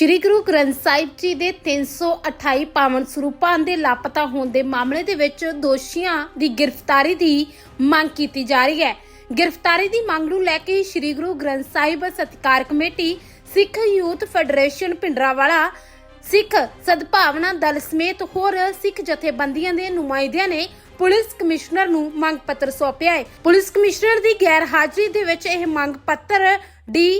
ਸ਼੍ਰੀ ਗੁਰੂ ਗ੍ਰੰਥ ਸਾਹਿਬ ਜੀ ਦੇ 328 ਪਾਵਨ ਸਰੂਪਾਂ ਦੇ ਲਾਪਤਾ ਹੋਣ ਦੇ ਮਾਮਲੇ ਦੇ ਵਿੱਚ ਦੋਸ਼ੀਆਂ ਦੀ ਗ੍ਰਿਫਤਾਰੀ ਦੀ ਮੰਗ ਕੀਤੀ ਜਾ ਰਹੀ ਹੈ। ਗ੍ਰਿਫਤਾਰੀ ਦੀ ਮੰਗ ਨੂੰ ਲੈ ਕੇ ਸ਼੍ਰੀ ਗੁਰੂ ਗ੍ਰੰਥ ਸਾਹਿਬ ਸਤਿਕਾਰ committee, Sikh youth federation Bhindranwala, Sikh Sadbhavna Dal ਸਮੇਤ ਹੋਰ ਸਿੱਖ ਜਥੇਬੰਦੀਆਂ ਦੇ ਨੁਮਾਇੰਦਿਆਂ ਨੇ ਪੁਲਿਸ ਕਮਿਸ਼ਨਰ ਨੂੰ ਮੰਗ ਪੱਤਰ ਸੌਂਪਿਆ ਹੈ। ਪੁਲਿਸ ਕਮਿਸ਼ਨਰ ਦੀ ਗੈਰ ਹਾਜ਼ਰੀ ਦੇ ਵਿੱਚ ਇਹ ਮੰਗ ਪੱਤਰ ਡੀ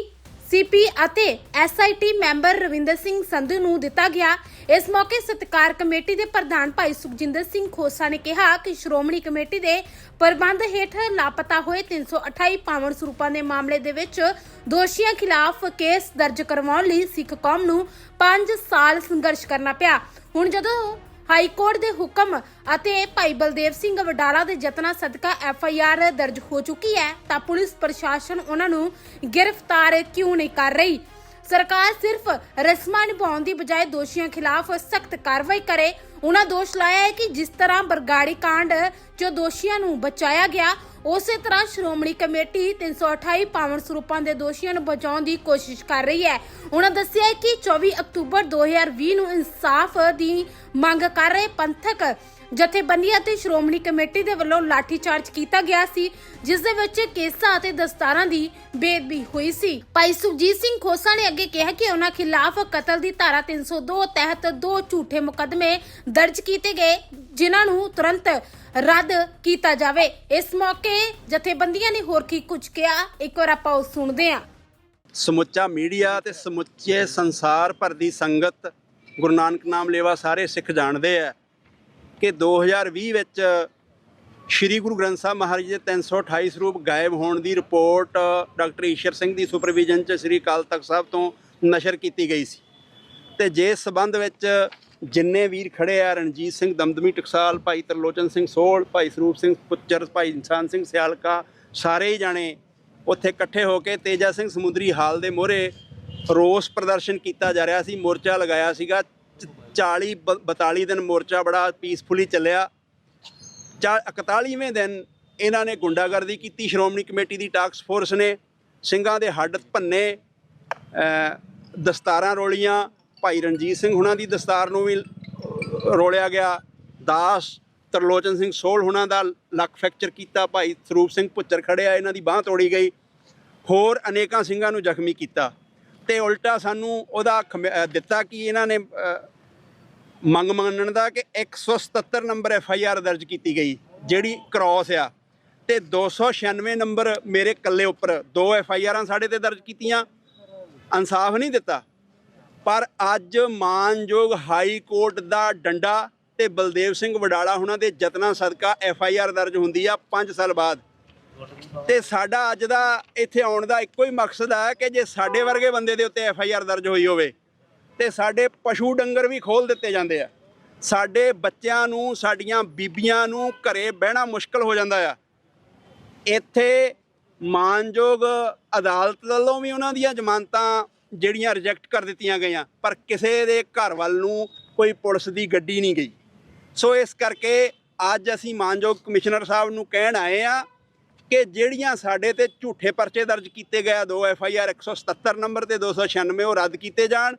ਸੀਪੀ ਅਤੇ ਐਸਆਈਟੀ ਮੈਂਬਰ ਰਵਿੰਦਰ ਸਿੰਘ ਸੰਧੂ ਨੂੰ ਦਿੱਤਾ ਗਿਆ। ਇਸ ਮੌਕੇ ਸਤਿਕਾਰ ਕਮੇਟੀ ਦੇ ਪ੍ਰਧਾਨ ਭਾਈ ਸੁਖਜਿੰਦਰ ਸਿੰਘ ਖੋਸਾ ਨੇ ਕਿਹਾ ਕਿ ਸ਼੍ਰੋਮਣੀ ਕਮੇਟੀ ਦੇ ਪ੍ਰਬੰਧ ਹੇਠ ਲਾਪਤਾ ਹੋਏ 328 ਪਾਵਨ ਸਰੂਪਾਂ ਦੇ ਮਾਮਲੇ ਦੇ ਵਿੱਚ ਦੋਸ਼ੀਆਂ ਖਿਲਾਫ ਕੇਸ ਦਰਜ ਕਰਵਾਉਣ ਲਈ ਸਿੱਖ ਕੌਮ ਨੂੰ 5 ਸਾਲ ਸੰਘਰਸ਼ ਕਰਨਾ ਪਿਆ। ਹੁਣ ਜਦੋਂ ਹਾਈ ਕੋਰਟ ਦੇ ਹੁਕਮ ਅਤੇ ਭਾਈ ਬਲਦੇਵ ਸਿੰਘ ਵਡਾਲਾ ਦੇ ਯਤਨਾਂ ਸਦਕਾ ਐਫ ਆਈ ਆਰ ਦਰਜ ਹੋ ਚੁੱਕੀ ਹੈ, ਤਾਂ ਪੁਲਿਸ ਪ੍ਰਸ਼ਾਸਨ ਉਹਨਾਂ ਨੂੰ ਗ੍ਰਿਫਤਾਰ ਕਿਉਂ ਨਹੀਂ ਕਰ ਰਹੀ? ਸਰਕਾਰ ਸਿਰਫ ਰਸਮਾਂ ਨਿਭਾਉਣ ਦੀ ਬਜਾਏ ਦੋਸ਼ੀਆਂ ਖਿਲਾਫ ਸਖਤ ਕਾਰਵਾਈ ਕਰੇ। ਉਹਨਾਂ ਦੋਸ਼ ਲਾਇਆ ਹੈ ਕਿ ਜਿਸ ਤਰ੍ਹਾਂ ਬਰਗਾੜੀ ਕਾਂਡ 'ਚ ਦੋਸ਼ੀਆਂ ਨੂੰ ਬਚਾਇਆ ਗਿਆ ਉਸੇ ਤਰ੍ਹਾਂ ਸ਼੍ਰੋਮਣੀ ਕਮੇਟੀ 328 ਪਾਵਨ ਸਰੂਪਾਂ ਦੇ ਦੋਸ਼ੀਆਂ ਨੂੰ ਬਚਾਉਣ ਦੀ ਕੋਸ਼ਿਸ਼ ਕਰ ਰਹੀ ਹੈ। ਉਹਨਾਂ ਦੱਸਿਆ ਕਿ 24 ਅਕਤੂਬਰ 2020 ਨੂੰ ਇਨਸਾਫ ਦੀ ਮੰਗ ਕਰ ਰਹੇ ਪੰਥਕ ਜਥੇਬੰਦੀਆਂ ਅਤੇ ਸ਼੍ਰੋਮਣੀ ਕਮੇਟੀ ਦੇ ਵੱਲੋਂ ਲਾਠੀਚਾਰਜ ਕੀਤਾ ਗਿਆ ਸੀ, ਜਿਸ ਦੇ ਵਿੱਚ ਕੇਸਾਂ ਅਤੇ ਦਸਤਾਰਾਂ ਦੀ ਬੇਦਬੀ ਹੋਈ ਸੀ। ਭਾਈ ਸੁਖਜੀਤ ਸਿੰਘ ਖੋਸਾ ਨੇ ਅੱਗੇ ਕਿਹਾ ਕਿ ਉਹਨਾਂ ਖਿਲਾਫ ਕਤਲ ਦੀ ਧਾਰਾ 302 ਤਹਿਤ ਦੋ ਝੂਠੇ ਮੁਕੱਦਮੇ ਦਰਜ ਕੀਤੇ ਗਏ, ਜਿਨ੍ਹਾਂ ਨੂੰ ਤੁਰੰਤ ਰੱਦ ਕੀਤਾ ਜਾਵੇ। ਇਸ ਮੌਕੇ ਜਥੇਬੰਦੀਆਂ ਨੇ ਹੋਰ ਕੀ ਕੁਝ ਕਿਹਾ, ਇੱਕ ਵਾਰ ਆਪਾਂ ਉਹ ਸੁਣਦੇ ਹਾਂ। ਸਮੁੱਚਾ ਮੀਡੀਆ ਤੇ ਸਮੁੱਚੇ ਸੰਸਾਰ ਭਰ ਦੀ ਸੰਗਤ ਗੁਰੂ ਨਾਨਕ ਨਾਮ ਲੇਵਾ ਸਾਰੇ ਸਿੱਖ ਜਾਣਦੇ ਆ। ਕਿ 2020 ਵਿੱਚ ਸ੍ਰੀ ਗੁਰੂ ਗ੍ਰੰਥ ਸਾਹਿਬ ਮਹਾਰਾਜ ਜੀ ਦੇ 328 ਸਰੂਪ ਗਾਇਬ ਹੋਣ ਦੀ ਰਿਪੋਰਟ ਡਾਕਟਰ ਈਸ਼ਰ ਸਿੰਘ ਦੀ ਸੁਪਰਵਿਜ਼ਨ 'ਚ ਸ੍ਰੀ ਅਕਾਲ ਤਖਤ ਸਾਹਿਬ ਤੋਂ ਨਸ਼ਰ ਕੀਤੀ ਗਈ ਸੀ। ਤੇ ਜੇ ਸਬੰਧ ਵਿੱਚ ਜਿੰਨੇ ਵੀਰ ਖੜੇ ਆ, ਰਣਜੀਤ ਸਿੰਘ, ਦਮਦਮੀ ਟਕਸਾਲ, ਭਾਈ ਤਰਲੋਚਨ ਸਿੰਘ ਸੋਹਲ ਭਾਈ ਸਰੂਪ ਸਿੰਘ ਪੁੱਚਰ ਭਾਈ ਇਨਸਾਨ ਸਿੰਘ ਸਿਆਲਕਾ, ਸਾਰੇ ਹੀ ਜਾਣੇ ਉੱਥੇ ਇਕੱਠੇ ਹੋ ਕੇ ਤੇਜਾ ਸਿੰਘ ਸਮੁੰਦਰੀ ਹਾਲ ਦੇ ਮੋਹਰੇ ਰੋਸ ਪ੍ਰਦਰਸ਼ਨ ਕੀਤਾ ਜਾ ਰਿਹਾ ਸੀ, ਮੋਰਚਾ ਲਗਾਇਆ ਸੀਗਾ। 40 42 ਦਿਨ ਮੋਰਚਾ ਬੜਾ ਪੀਸਫੁਲੀ ਚੱਲਿਆ। ਚਾ 41ਵੇਂ ਦਿਨ ਇਹਨਾਂ ਨੇ ਗੁੰਡਾਗਰਦੀ ਕੀਤੀ, ਸ਼੍ਰੋਮਣੀ ਕਮੇਟੀ ਦੀ ਟਾਸਕ ਫੋਰਸ ਨੇ, ਸਿੰਘਾਂ ਦੇ ਹੱਡ ਭੰਨੇ ਦਸਤਾਰਾਂ ਰੋਲੀਆਂ, ਭਾਈ ਰਣਜੀਤ ਸਿੰਘ ਹੁਣਾਂ ਦੀ ਦਸਤਾਰ ਨੂੰ ਵੀ ਰੋਲਿਆ ਗਿਆ, ਦਾਸ ਤਰਲੋਚਨ ਸਿੰਘ ਸੋਲ ਹੁਣਾਂ ਦਾ ਲੱਕ ਫ੍ਰੈਕਚਰ ਕੀਤਾ, ਭਾਈ ਸਰੂਪ ਸਿੰਘ ਪੁੱਚਰ ਖੜਿਆ, ਇਹਨਾਂ ਦੀ ਬਾਹ ਤੋੜੀ ਗਈ, ਹੋਰ ਅਨੇਕਾਂ ਸਿੰਘਾਂ ਨੂੰ ਜ਼ਖਮੀ ਕੀਤਾ। ਤੇ ਉਲਟਾ ਸਾਨੂੰ ਉਹਦਾ ਖਮਿ- ਦਿੱਤਾ ਕਿ ਇਹਨਾਂ ਨੇ ਮੰਗ ਮੰਨਣ ਦਾ ਕਿ 177 ਨੰਬਰ ਐਫ ਆਈ ਆਰ ਦਰਜ ਕੀਤੀ ਗਈ, ਜਿਹੜੀ ਕ੍ਰਾਸ ਆ। ਤੇ 296 ਨੰਬਰ ਮੇਰੇ ਕੱਲੇ ਉੱਪਰ, ਦੋ ਐਫ ਆਈ ਆਰਾਂ ਸਾਡੇ ਤੇ ਦਰਜ ਕੀਤੀਆਂ। ਇਨਸਾਫ ਨਹੀਂ ਦਿੱਤਾ। ਪਰ ਅੱਜ ਮਾਨਯੋਗ ਹਾਈ ਕੋਰਟ ਦਾ ਡੰਡਾ ਤੇ ਬਲਦੇਵ ਸਿੰਘ ਵਡਾਲਾ ਹੁਣਾਂ ਦੇ ਯਤਨਾਂ ਸਦਕਾ ਐਫ ਆਈ ਆਰ ਦਰਜ ਹੁੰਦੀ ਆ 5 ਸਾਲ ਬਾਅਦ। ਤੇ ਸਾਡਾ ਅੱਜ ਦਾ ਇੱਥੇ ਆਉਣ ਦਾ ਇੱਕੋ ਹੀ ਮਕਸਦ ਹੈ ਕਿ ਜੇ ਸਾਡੇ ਵਰਗੇ ਬੰਦੇ ਦੇ ਉੱਤੇ ਐਫ ਆਈ ਆਰ ਦਰਜ ਹੋਈ ਹੋਵੇ ਤੇ ਸਾਡੇ ਪਸ਼ੂ ਡੰਗਰ ਵੀ ਖੋਲ ਦਿੱਤੇ ਜਾਂਦੇ ਆ। ਸਾਡੇ ਬੱਚਿਆਂ ਨੂੰ, ਸਾਡੀਆਂ ਬੀਬੀਆਂ ਨੂੰ ਘਰੇ ਬਹਿਣਾ ਮੁਸ਼ਕਲ ਹੋ ਜਾਂਦਾ ਆ। ਇੱਥੇ ਮਾਨਯੋਗ ਅਦਾਲਤ ਵੱਲੋਂ ਵੀ ਉਹਨਾਂ ਦੀਆਂ ਜ਼ਮਾਨਤਾਂ ਜਿਹੜੀਆਂ ਰਿਜੈਕਟ ਕਰ ਦਿੱਤੀਆਂ ਗਈਆਂ, ਪਰ ਕਿਸੇ ਦੇ ਘਰ ਵੱਲ ਨੂੰ ਕੋਈ ਪੁਲਿਸ ਦੀ ਗੱਡੀ ਨਹੀਂ ਗਈ। ਸੋ ਇਸ ਕਰਕੇ ਅੱਜ ਅਸੀਂ ਮਾਨਯੋਗ ਕਮਿਸ਼ਨਰ ਸਾਹਿਬ ਨੂੰ ਕਹਿਣ ਆਏ ਆ ਕਿ ਜਿਹੜੀਆਂ ਸਾਡੇ ਤੇ ਝੂਠੇ ਪਰਚੇ ਦਰਜ ਕੀਤੇ ਗਏ ਆ, ਦੋ ਐਫ ਆਈ ਆਰ 177 ਨੰਬਰ ਤੇ 296 ਉਹ ਰੱਦ ਕੀਤੇ ਜਾਣ।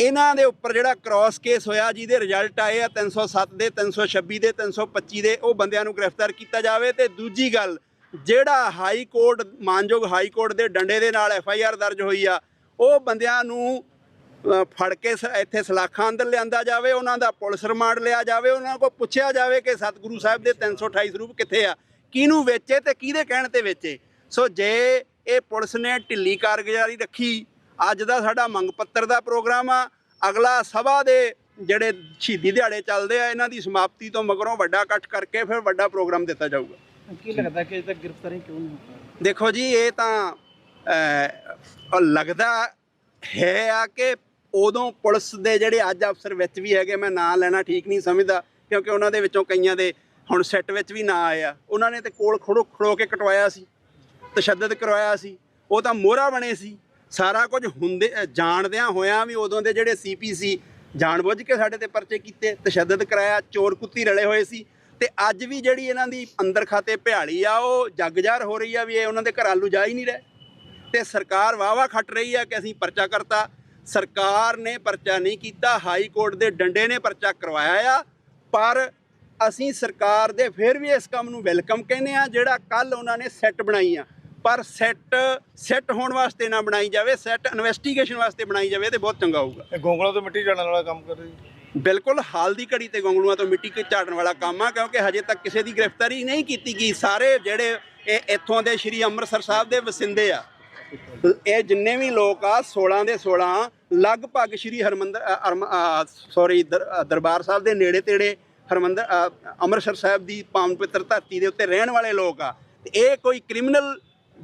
ਇਹਨਾਂ ਦੇ ਉੱਪਰ ਜਿਹੜਾ ਕ੍ਰਾਸ ਕੇਸ ਹੋਇਆ, ਜਿਹਦੇ ਰਿਜ਼ਲਟ ਆਏ ਆ 307 ਦੇ 326 ਦੇ 325 ਦੇ, ਉਹ ਬੰਦਿਆਂ ਨੂੰ ਗ੍ਰਿਫਤਾਰ ਕੀਤਾ ਜਾਵੇ। ਤੇ ਦੂਜੀ ਗੱਲ, ਜਿਹੜਾ ਹਾਈ ਕੋਰਟ ਮਾਨਯੋਗ ਹਾਈ ਕੋਰਟ ਦੇ ਡੰਡੇ ਦੇ ਨਾਲ ਐਫ ਆਈ ਆਰ ਦਰਜ ਹੋਈ ਆ, ਉਹ ਬੰਦਿਆਂ ਨੂੰ ਫੜ ਕੇ ਸ- ਇੱਥੇ ਸਲਾਖਾਂ ਅੰਦਰ ਲਿਆਂਦਾ ਜਾਵੇ, ਉਹਨਾਂ ਦਾ ਪੁਲਿਸ ਰਿਮਾਂਡ ਲਿਆ ਜਾਵੇ, ਉਹਨਾਂ ਕੋਲ ਪੁੱਛਿਆ ਜਾਵੇ ਕਿ ਸਤਿਗੁਰੂ ਸਾਹਿਬ ਦੇ 328 ਸਰੂਪ ਕਿੱਥੇ ਆ, ਕਿਹਨੂੰ ਵੇਚੇ ਤੇ ਕਿਹਦੇ ਕਹਿਣ ਤੇ ਵੇਚੇ। ਸੋ ਜੇ ਇਹ ਪੁਲਿਸ ਨੇ ਢਿੱਲੀ ਕਾਰਗੁਜ਼ਾਰੀ ਰੱਖੀ ਅੱਜ ਦਾ ਸਾਡਾ ਮੰਗ ਪੱਤਰ ਦਾ ਪ੍ਰੋਗਰਾਮ ਆ। ਅਗਲਾ ਸਭਾ ਦੇ ਜਿਹੜੇ ਸ਼ਹੀਦੀ ਦਿਹਾੜੇ ਚੱਲਦੇ ਆ ਇਹਨਾਂ ਦੀ ਸਮਾਪਤੀ ਤੋਂ ਮਗਰੋਂ ਵੱਡਾ ਇਕੱਠ ਕਰਕੇ ਫਿਰ ਵੱਡਾ ਪ੍ਰੋਗਰਾਮ ਦਿੱਤਾ ਜਾਊਗਾ। ਕੀ ਲੱਗਦਾ ਕਿ ਤੱਕ ਗ੍ਰਿਫਤਾਰੀ ਕਿਉਂ ਨਹੀਂ ਹੋ ਪਾ ਰਹੀ ਦੇਖੋ ਜੀ ਇਹ ਤਾਂ ਲੱਗਦਾ ਹੈ ਆ ਕਿ ਉਦੋਂ ਪੁਲਿਸ ਦੇ ਜਿਹੜੇ ਅੱਜ ਅਫਸਰ ਵਿੱਚ ਵੀ ਹੈਗੇ ਮੈਂ ਨਾਂ ਲੈਣਾ ਠੀਕ ਨਹੀਂ ਸਮਝਦਾ ਕਿਉਂਕਿ ਉਹਨਾਂ ਦੇ ਵਿੱਚੋਂ ਕਈਆਂ ਦੇ ਹੁਣ ਸੈੱਟ ਵਿੱਚ ਵੀ ਨਾਂ ਆਏ ਆ। ਉਹਨਾਂ ਨੇ ਤੇ ਕੋਲ ਖੜੋ ਖੜੋ ਕੇ ਕਟਵਾਇਆ ਸੀ ਤਸ਼ੱਦਦ ਕਰਵਾਇਆ ਸੀ। ਉਹ ਤਾਂ ਮੋਹਰਾ ਬਣੇ ਸੀ। ਸਾਰਾ ਕੁਝ ਹੁੰਦੇ ਜਾਣਦਿਆਂ ਹੋਇਆਂ ਵੀ ਉਦੋਂ ਦੇ ਜਿਹੜੇ ਸੀਪੀ ਸੀ, ਜਾਣਬੁੱਝ ਕੇ ਸਾਡੇ ਤੇ ਪਰਚੇ ਕੀਤੇ, ਤਸ਼ੱਦਦ ਕਰਾਇਆ, ਚੋਰ ਕੁੱਤੀ ਰਲੇ ਹੋਏ ਸੀ। ਤੇ ਅੱਜ ਵੀ ਜਿਹੜੀ ਇਹਨਾਂ ਦੀ ਅੰਦਰ ਖਾਤੇ ਭਿਆਲੀ ਆ, ਉਹ ਜਗਜ਼ਾਰ ਹੋ ਰਹੀ ਆ ਵੀ ਇਹ ਉਹਨਾਂ ਦੇ ਘਰਾਂ ਨੂੰ ਜਾ ਹੀ ਨਹੀਂ ਰਹੇ। ਤੇ ਸਰਕਾਰ ਵਾਵਾ ਖੱਟ ਰਹੀ ਆ ਕਿ ਅਸੀਂ ਪਰਚਾ ਕਰਤਾ। ਸਰਕਾਰ ਨੇ ਪਰਚਾ ਨਹੀਂ ਕੀਤਾ, ਹਾਈ ਕੋਰਟ ਦੇ ਡੰਡੇ ਨੇ ਪਰਚਾ ਕਰਵਾਇਆ ਆ। ਪਰ ਅਸੀਂ ਸਰਕਾਰ ਦੇ ਫਿਰ ਵੀ ਇਸ ਕੰਮ ਨੂੰ ਵੈਲਕਮ ਕਹਿੰਦੇ ਆ, ਜਿਹੜਾ ਕੱਲ ਉਹਨਾਂ ਨੇ ਸੈੱਟ ਬਣਾਈ ਆ। ਪਰ ਸੈੱਟ ਸੈੱਟ ਹੋਣ ਵਾਸਤੇ ਨਾ ਬਣਾਈ ਜਾਵੇ ਸੈੱਟ ਇਨਵੈਸਟੀਗੇਸ਼ਨ ਵਾਸਤੇ ਬਣਾਈ ਜਾਵੇ ਤੇ ਬਹੁਤ ਚੰਗਾ ਹੋਊਗਾ। ਇਹ ਗੋਂਗਲਾਂ ਤੋਂ ਮਿੱਟੀ ਝਾੜਨ ਵਾਲਾ ਕੰਮ ਕਰ ਰਹੀ ਬਿਲਕੁਲ ਹਾਲ ਦੀ ਘੜੀ ਤੇ ਗੰਗਲੂਆਂ ਤੋਂ ਮਿੱਟੀ ਝਾੜਨ ਵਾਲਾ ਕੰਮ ਆ ਕਿਉਂਕਿ ਹਜੇ ਤੱਕ ਕਿਸੇ ਦੀ ਗ੍ਰਿਫਤਾਰੀ ਨਹੀਂ ਕੀਤੀ ਗਈ। ਸਾਰੇ ਜਿਹੜੇ ਇਹ ਇੱਥੋਂ ਦੇ ਸ਼੍ਰੀ ਅੰਮ੍ਰਿਤਸਰ ਸਾਹਿਬ ਦੇ ਵਸਿੰਦੇ ਆ ਇਹ ਜਿੰਨੇ ਵੀ ਲੋਕ ਆ 16 ਦੇ 16 ਲਗਭਗ ਸ਼੍ਰੀ ਹਰਮੰਦਰ ਸੌਰੀ ਦਰਬਾਰ ਸਾਹਿਬ ਦੇ ਨੇੜੇ ਤੇੜੇ ਹਰਮੰਦਰ ਅੰਮ੍ਰਿਤਸਰ ਸਾਹਿਬ ਦੀ ਪਾਵਨ ਪਵਿੱਤਰ ਧਰਤੀ ਦੇ ਉੱਤੇ ਰਹਿਣ ਵਾਲੇ ਲੋਕ ਆ। ਇਹ ਕੋਈ ਕ੍ਰਿਮੀਨਲ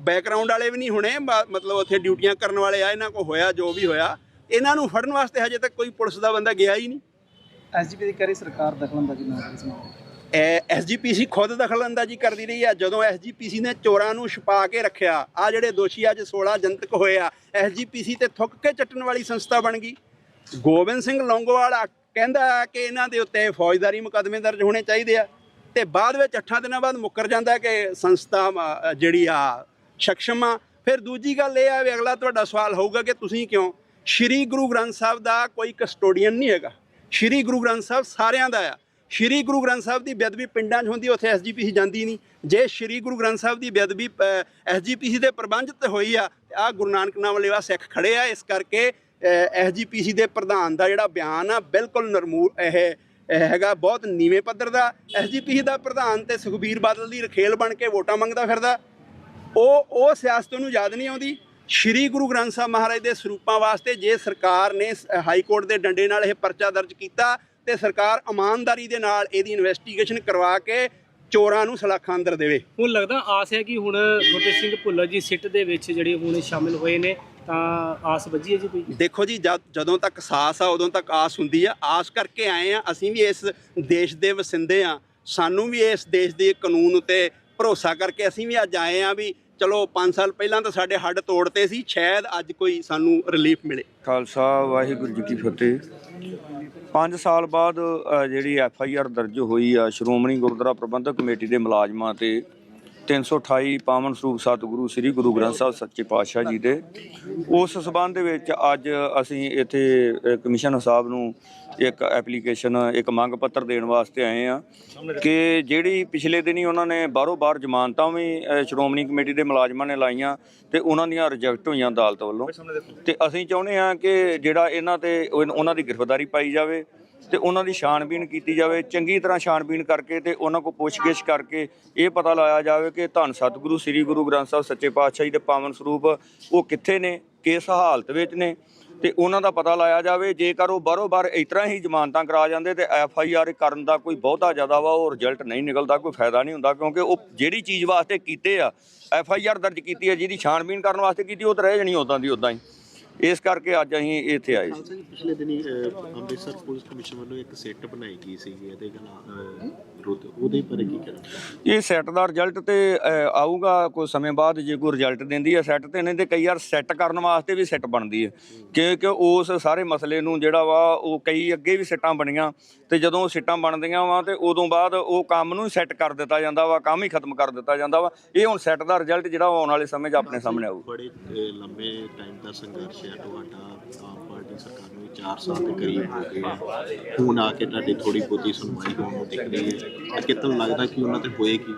ਬੈਕਗ੍ਰਾਉਂਡ ਵਾਲੇ ਵੀ ਨਹੀਂ ਹੋਣੇ ਮਤਲਬ ਉੱਥੇ ਡਿਊਟੀਆਂ ਕਰਨ ਵਾਲੇ ਆ ਇਹਨਾਂ ਕੋ ਹੋਇਆ ਜੋ ਵੀ ਹੋਇਆ ਇਹਨਾਂ ਨੂੰ ਫੜਨ ਵਾਸਤੇ ਹਜੇ ਤੱਕ ਕੋਈ ਪੁਲਿਸ ਦਾ ਬੰਦਾ ਗਿਆ ਹੀ ਨਹੀਂ। ਐਸਜੀਪੀ ਦੀ ਕਰੀ ਸਰਕਾਰ ਦਖਲਅੰਦਾਜ਼ੀ ਨਾ ਕਰੇ ਐਸਜੀਪੀਸੀ ਖੁਦ ਦਖਲਅੰਦਾਜ਼ੀ ਕਰਦੀ ਰਹੀ ਆ ਜਦੋਂ ਐਸਜੀਪੀਸੀ ਨੇ ਚੋਰਾਂ ਨੂੰ ਛੁਪਾ ਕੇ ਰੱਖਿਆ ਆ ਜਿਹੜੇ ਦੋਸ਼ੀ ਅੱਜ 16 ਜਨਤਕ ਹੋਏ ਆ ਐਸਜੀਪੀਸੀ ਤੇ ਥੁੱਕ ਕੇ ਚੱਟਣ ਵਾਲੀ ਸੰਸਥਾ ਬਣ ਗਈ। ਗੋਬਿੰਦ ਸਿੰਘ ਲੌਂਗੋਵਾਲ ਕਹਿੰਦਾ ਕਿ ਇਹਨਾਂ ਦੇ ਉੱਤੇ ਫੌਜਦਾਰੀ ਮੁਕੱਦਮੇ ਦਰਜ ਹੋਣੇ ਚਾਹੀਦੇ ਆ ਤੇ ਬਾਅਦ ਵਿੱਚ 8 ਦਿਨਾਂ ਬਾਅਦ ਮੁੱਕਰ ਜਾਂਦਾ ਕਿ ਸੰਸਥਾ ਜਿਹੜੀ ਆ ਸક્ષਮ ਆ ਫਿਰ ਦੂਜੀ ਗੱਲ ਇਹ ਆ ਵੀ ਅਗਲਾ ਤੁਹਾਡਾ ਸਵਾਲ ਹੋਊਗਾ ਕਿ ਤੁਸੀਂ ਕਿਉਂ? ਸ਼੍ਰੀ ਗੁਰੂ ਗ੍ਰੰਥ ਸਾਹਿਬ ਦਾ ਕੋਈ ਕਸਟੋਡੀਅਨ ਨਹੀਂ ਹੈਗਾ। ਸ਼੍ਰੀ ਗੁਰੂ ਗ੍ਰੰਥ ਸਾਹਿਬ ਸਾਰਿਆਂ ਦਾ ਆ। ਸ਼੍ਰੀ ਗੁਰੂ ਗ੍ਰੰਥ ਸਾਹਿਬ ਦੀ ਬੇਅਦਬੀ ਪਿੰਡਾਂ 'ਚ ਹੁੰਦੀ, ਉੱਥੇ ਐਸਜੀਪੀਸੀ ਜਾਂਦੀ ਨਹੀਂ। ਜੇ ਸ਼੍ਰੀ ਗੁਰੂ ਗ੍ਰੰਥ ਸਾਹਿਬ ਦੀ ਬੇਅਦਬੀ ਐਸਜੀਪੀਸੀ ਦੇ ਪ੍ਰਬੰਧ ਤੇ ਹੋਈ ਆ ਆ ਗੁਰੂ ਨਾਨਕ ਨਾਮ ਲੇਵਾ ਸਿੱਖ ਖੜੇ ਆ, ਇਸ ਕਰਕੇ ਐਸਜੀਪੀਸੀ ਦੇ ਪ੍ਰਧਾਨ ਦਾ ਜਿਹੜਾ ਬਿਆਨ ਆ, ਬਿਲਕੁਲ ਨਰਮੂਲ ਇਹ ਇਹ ਹੈਗਾ ਬਹੁਤ ਨੀਵੇਂ ਪੱਧਰ ਦਾ। ਐਸਜੀਪੀਸੀ ਦਾ ਪ੍ਰਧਾਨ ਤੇ ਸੁਖਬੀਰ ਬਾਦਲ ਦੀ ਰਖੇਲ ਬਣ ਕੇ ਵੋਟਾਂ ਮੰਗਦਾ ਫਿਰਦਾ। ਉਹ ਉਹ ਸਿਆਸਤ ਨੂੰ ਯਾਦ ਨਹੀਂ ਆਉਂਦੀ। ਸ਼੍ਰੀ ਗੁਰੂ ਗ੍ਰੰਥ ਸਾਹਿਬ ਮਹਾਰਾਜ ਦੇ ਸਰੂਪਾਂ ਵਾਸਤੇ ਜੇ ਸਰਕਾਰ ਨੇ ਹਾਈ ਕੋਰਟ ਦੇ ਡੰਡੇ ਨਾਲ ਇਹ ਪਰਚਾ ਦਰਜ ਕੀਤਾ ਤੇ ਸਰਕਾਰ ਇਮਾਨਦਾਰੀ ਦੇ ਨਾਲ ਇਹਦੀ ਇਨਵੈਸਟੀਗੇਸ਼ਨ ਕਰਵਾ ਕੇ ਚੋਰਾਂ ਨੂੰ ਸਲਾਖਾਂ ਅੰਦਰ ਦੇਵੇ। ਹੁਣ ਲੱਗਦਾ ਆਸ ਹੈ ਕਿ ਹੁਣ ਗੁਰਪ੍ਰੀਤ ਸਿੰਘ ਭੁੱਲਰ ਜੀ ਸਿੱਟ ਦੇ ਵਿੱਚ ਜਿਹੜੇ ਹੁਣ ਸ਼ਾਮਿਲ ਹੋਏ ਨੇ ਤਾਂ ਆਸ ਵੱਜੀ ਹੈ ਜੀ ਕੋਈ? ਦੇਖੋ ਜੀ ਜਦ ਤੱਕ ਸਾਹਸ ਆ ਉਦੋਂ ਤੱਕ ਆਸ ਹੁੰਦੀ ਆ। ਆਸ ਕਰਕੇ ਆਏ ਆ ਅਸੀਂ ਵੀ ਇਸ ਦੇਸ਼ ਦੇ ਵਸਿੰਦੇ ਆ। ਸਾਨੂੰ ਵੀ ਇਸ ਦੇਸ਼ ਦੇ ਕਾਨੂੰਨ ਉਤੇ ਭਰੋਸਾ ਕਰਕੇ ਅਸੀਂ ਵੀ ਅੱਜ ਆਏ ਆ ਵੀ ਚਲੋ 5 ਸਾਲ ਪਹਿਲਾਂ ਤਾਂ ਸਾਡੇ ਹੱਡ ਤੋੜਤੇ ਸੀ ਸ਼ਾਇਦ ਅੱਜ ਕੋਈ ਸਾਨੂੰ ਰਿਲੀਫ ਮਿਲੇ। ਖਾਲਸਾ ਵਾਹਿਗੁਰੂ ਜੀ ਕੀ ਫਤਿਹ। 5 ਸਾਲ ਬਾਅਦ ਅ, ਜਿਹੜੀ ਐਫ ਆਈ ਆਰ ਦਰਜ ਹੋਈ ਆ ਸ਼੍ਰੋਮਣੀ ਗੁਰਦੁਆਰਾ ਪ੍ਰਬੰਧਕ ਕਮੇਟੀ ਦੇ ਮੁਲਾਜ਼ਮਾਂ ਤੇ 328 ਪਾਵਨ ਸਰੂਪ ਸਤਿਗੁਰੂ ਸ੍ਰੀ ਗੁਰੂ ਗ੍ਰੰਥ ਸਾਹਿਬ ਸੱਚੇ ਪਾਤਸ਼ਾਹ ਜੀ ਦੇ। ਉਸ ਸਬੰਧ ਵਿੱਚ ਅੱਜ ਅਸੀਂ ਇੱਥੇ ਅ, ਕਮਿਸ਼ਨਰ ਸਾਹਿਬ ਨੂੰ ਇੱਕ ਐਪਲੀਕੇਸ਼ਨ ਇੱਕ ਮੰਗ ਪੱਤਰ ਦੇਣ ਵਾਸਤੇ ਆਏ ਆ ਕਿ ਜਿਹੜੀ ਪਿਛਲੇ ਦਿਨੀ ਉਹਨਾਂ ਨੇ ਬਾਹਰੋਂ ਬਾਹਰ ਜ਼ਮਾਨਤਾਂ ਵੀ ਸ਼੍ਰੋਮਣੀ ਕਮੇਟੀ ਦੇ ਮੁਲਾਜ਼ਮਾਂ ਨੇ ਲਾਈਆਂ ਤੇ ਉਹਨਾਂ ਦੀਆਂ ਰਿਜੈਕਟ ਹੋਈਆਂ ਅਦਾਲਤ ਵੱਲੋਂ। ਤੇ ਅਸੀਂ ਚਾਹੁੰਦੇ ਆ ਕਿ ਜਿਹੜਾ ਇਹਨਾਂ ਤੇ ਉਹਨਾਂ ਦੀ ਗ੍ਰਿਫਤਾਰੀ ਪਾਈ ਜਾਵੇ ਤੇ ਉਹਨਾਂ ਦੀ ਛਾਣਬੀਣ ਕੀਤੀ ਜਾਵੇ, ਚੰਗੀ ਤਰ੍ਹਾਂ ਛਾਣਬੀਣ ਕਰਕੇ ਤੇ ਉਹਨਾਂ ਕੋਲ ਪੁੱਛਗਿੱਛ ਕਰਕੇ ਇਹ ਪਤਾ ਲਾਇਆ ਜਾਵੇ ਕਿ ਧੰਨ ਸਤਿਗੁਰੂ, ਸ੍ਰੀ ਗੁਰੂ ਗ੍ਰੰਥ ਸਾਹਿਬ ਸੱਚੇ ਪਾਤਸ਼ਾਹ ਜੀ ਦੇ ਪਾਵਨ ਸਰੂਪ ਉਹ ਕਿੱਥੇ ਨੇ, ਕਿਸ ਹਾਲਤ ਵਿੱਚ ਨੇ ਤੇ ਉਹਨਾਂ ਦਾ ਪਤਾ ਲਾਇਆ ਜਾਵੇ, ਜੇਕਰ ਉਹ ਬਾਹਰੋਂ ਬਾਹਰ ਇਸ ਤਰ੍ਹਾਂ ਹੀ ਜ਼ਮਾਨਤਾਂ ਕਰਾ ਜਾਂਦੇ ਤੇ ਐਫ ਆਈ ਆਰ ਕਰਨ ਦਾ ਕੋਈ ਬਹੁਤਾ ਜ਼ਿਆਦਾ ਵਾ ਉਹ ਰਿਜ਼ਲਟ ਨਹੀਂ ਨਿਕਲਦਾ, ਕੋਈ ਫਾਇਦਾ ਨਹੀਂ ਹੁੰਦਾ, ਕਿਉਂਕਿ ਉਹ ਜਿਹੜੀ ਚੀਜ਼ ਵਾਸਤੇ ਕੀਤੇ ਆ, ਐਫ ਆਈ ਆਰ ਦਰਜ ਕੀਤੀ ਆ, ਜਿਹਦੀ ਛਾਣਬੀਣ ਕਰਨ ਵਾਸਤੇ ਕੀਤੀ, ਉਹ ਤਾਂ ਰਹਿ ਜਾਣੀ ਉਦਾਂ ਦੀ ਉਦਾਂ ਹੀ। ਇਸ ਕਰਕੇ ਅੱਜ ਅਸੀਂ ਇੱਥੇ ਆਏ ਸੀ। ਪਿਛਲੇ ਦਿਨੀ ਅੰਮ੍ਰਿਤਸਰ ਪੁਲਿਸ ਕਮਿਸ਼ਨ ਵੱਲੋਂ ਇੱਕ ਸੈੱਟ ਬਣਾਈ ਗਈ ਸੀ ਇਹਦੇ ਵਿਰੁੱਧ ਉਹਦੇ ਬਾਰੇ ਕੀ ਕਹਿਣਾ ਇਹ ਸੈੱਟ ਦਾ ਰਿਜ਼ਲਟ ਤੇ ਆਊਗਾ ਕੋਈ ਸਮੇਂ ਬਾਅਦ ਜੇ ਕੋਈ ਰਿਜ਼ਲਟ ਦਿੰਦੀ ਹੈ ਸੈੱਟ ਤੇ ਨਹੀਂ ਤੇ ਕਈ ਵਾਰ ਸੈੱਟ ਕਰਨ ਵਾਸਤੇ ਵੀ ਸੈੱਟ ਬਣਦੀ ਹੈ। ਕਿਉਂਕਿ ਉਸ ਸਾਰੇ ਮਸਲੇ ਨੂੰ ਜਿਹੜਾ ਵਾ ਉਹ ਕਈ ਅੱਗੇ ਵੀ ਸਿੱਟਾਂ ਬਣੀਆਂ ਤੇ ਜਦੋਂ ਸਿੱਟਾਂ ਬਣਦੀਆਂ ਵਾ ਤੇ ਉਦੋਂ ਬਾਅਦ ਉਹ ਕੰਮ ਨੂੰ ਸੈੱਟ ਕਰ ਦਿੱਤਾ ਜਾਂਦਾ ਵਾ ਕੰਮ ਹੀ ਖਤਮ ਕਰ ਦਿੱਤਾ ਜਾਂਦਾ ਵਾ। ਇਹ ਹੁਣ ਸੈੱਟ ਦਾ ਰਿਜ਼ਲਟ ਜਿਹੜਾ ਆਉਣ ਵਾਲੇ ਸਮੇਂ 'ਚ ਆਪਣੇ ਸਾਹਮਣੇ ਆਊ ਬੜੇ ਲੰਬੇ ਟਾਈਮ ਦਾ ਸੰਘਰਸ਼ ਹੈ ਤੁਹਾਡਾ, ਆਮ ਪਾਰਟੀ ਸਰਕਾਰ ਨੂੰ 4 ਸਾਲ ਦੇ ਕਰੀਬ ਹੋ ਗਏ ਆ। ਹੁਣ ਆ ਕੇ ਤੁਹਾਡੀ ਥੋੜੀ ਬਹੁਤੀ ਸੁਣਵਾਈ ਹੋਣ ਨੂੰ ਦਿਖ ਰਹੀ ਹੈ ਤਾਂ ਕਿਤਨ ਲੱਗਦਾ ਕਿ ਉਹਨਾਂ ਤੇ ਹੋਏਗੀ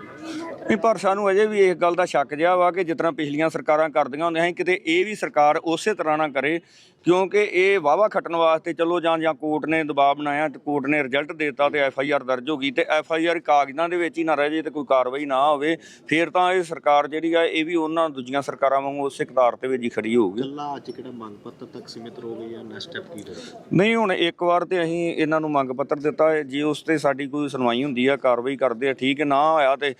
ਨਹੀਂ ਪਰ ਸਾਨੂੰ ਅਜੇ ਵੀ ਇਸ ਗੱਲ ਦਾ ਸ਼ੱਕ ਜਿਹਾ ਵਾ ਕਿ ਜਿਸ ਤਰ੍ਹਾਂ ਪਿਛਲੀਆਂ ਸਰਕਾਰਾਂ ਕਰਦੀਆਂ ਹੁੰਦੀਆਂ ਸੀ ਕਿਤੇ ਇਹ ਵੀ ਸਰਕਾਰ ਉਸੇ ਤਰ੍ਹਾਂ ਨਾ ਕਰੇ ਕਿਉਂਕਿ ਇਹ ਵਾਵਾ ਖੱਟਣ ਵਾਸਤੇ ਚਲੋ ਜਾਂ ਜਾਂ ਕੋਰਟ ਨੇ ਦਬਾਅ ਬਣਾਇਆ ਤੇ ਕੋਰਟ ਨੇ ਰਿਜ਼ਲਟ ਦਿੱਤਾ ਤੇ ਐਫ ਆਈ ਆਰ ਦਰਜ ਹੋ ਗਈ ਤੇ ਐਫ ਆਈ ਆਰ ਕਾਗਜ਼ਾਂ ਦੇ ਵਿੱਚ ਹੀ ਨਾ ਰਹਿ ਜੇ ਤੇ ਕੋਈ ਕਾਰਵਾਈ ਨਾ ਹੋਵੇ ਫਿਰ ਤਾਂ ਇਹ ਸਰਕਾਰ ਜਿਹੜੀ ਆ ਇਹ ਵੀ ਉਹਨਾਂ ਦੂਜੀਆਂ ਸਰਕਾਰਾਂ ਵਾਂਗੂ ਉਸੇ ਕਤਾਰ ਤੇ ਵਿੱਚ ਹੀ ਖੜੀ ਹੋਊਗੀ। ਗੱਲਾਂ ਅੱਜ ਕਿਹੜਾ ਮੰਗ ਪੱਤਰ ਤੱਕ ਸੀਮਿਤ ਹੋ ਗਈ ਜਾਂ ਨੈਕਸਟ ਸਟੈਪ ਕੀ ਰਹੇਗਾ? ਨਹੀਂ ਹੁਣ ਇੱਕ ਵਾਰ ਤੇ ਅਸੀਂ ਇਹਨਾਂ ਨੂੰ ਮੰਗ ਪੱਤਰ ਦਿੱਤਾ ਜੇ ਉਸ ਤੇ ਸਾਡੀ ਕੋਈ ਸੁਣਵਾਈ ਹੁੰਦੀ ਆ ਕਾਰਵਾਈ ਕਰਦੇ ਆ ਠੀਕ ਨਾ ਹੋਇਆ ਤੇ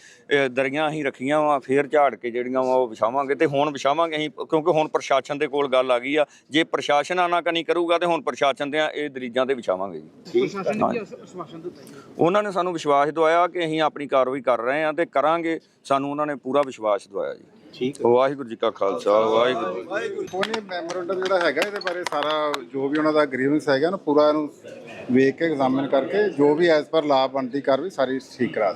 ਦਰੀਆਂ ਅਸੀਂ ਰੱਖੀਆਂ ਵਾ ਫੇਰ ਝਾੜ ਕੇ ਜਿਹੜੀਆਂ ਵਾ ਉਹ ਵਿਛਾਵਾਂਗੇ ਤੇ ਹੁਣ ਵਿਛਾਵਾਂਗੇ ਅਸੀਂ ਕਿਉਂਕਿ ਹੁਣ ਪ੍ਰਸ਼ਾਸਨ ਦੇ ਕੋਲ ਗੱਲ ਆ ਗਈ ਆ। ਜੇ ਪ੍ਰਸ਼ਾਸਨ ਆਨਾਕਾਨੀ ਕਰੂਗਾ ਤੇ ਹੁਣ ਪ੍ਰਸ਼ਾਸਨ ਦੇ ਇਹ ਦਰੀਜਾਂ ਤੇ ਵਿਛਾਵਾਂਗੇ ਜੀ। ਪ੍ਰਸ਼ਾਸਨ ਨੇ ਕੀ ਆਸ਼ਵਾਸਨ ਦਿੱਤਾ ਜੀ? ਉਹਨਾਂ ਨੇ ਸਾਨੂੰ ਵਿਸ਼ਵਾਸ ਦਵਾਇਆ ਕਿ ਅਸੀਂ ਆਪਣੀ ਕਾਰਵਾਈ ਕਰ ਰਹੇ ਹਾਂ ਤੇ ਕਰਾਂਗੇ। ਸਾਨੂੰ ਉਹਨਾਂ ਨੇ ਪੂਰਾ ਵਿਸ਼ਵਾਸ ਦਵਾਇਆ ਜੀ। ਠੀਕ ਵਾਹਿਗੁਰੂ ਜੀ ਕਾ ਖਾਲਸਾ ਵਾਹਿਗੁਰੂ ਉਹਨੇ ਮੈਮੋਰੰਡਮ ਜਿਹੜਾ ਹੈਗਾ ਇਹਦੇ ਬਾਰੇ ਸਾਰਾ ਜੋ ਵੀ ਉਹਨਾਂ ਦਾ ਗ੍ਰੀਵੈਂਸ ਹੈਗਾ ਨਾ ਪੂਰਾ ਇਹਨੂੰ ਵੇਖ ਕੇ ਐਗਜ਼ਾਮਿਨ ਕਰਕੇ ਜੋ ਵੀ ਐਜ਼ ਪਰ ਲਾਅ ਬਣਦੀ ਕਾਰਵਾਈ ਸਾਰੀ ਠੀਕ ਕਰਾ ਦੇ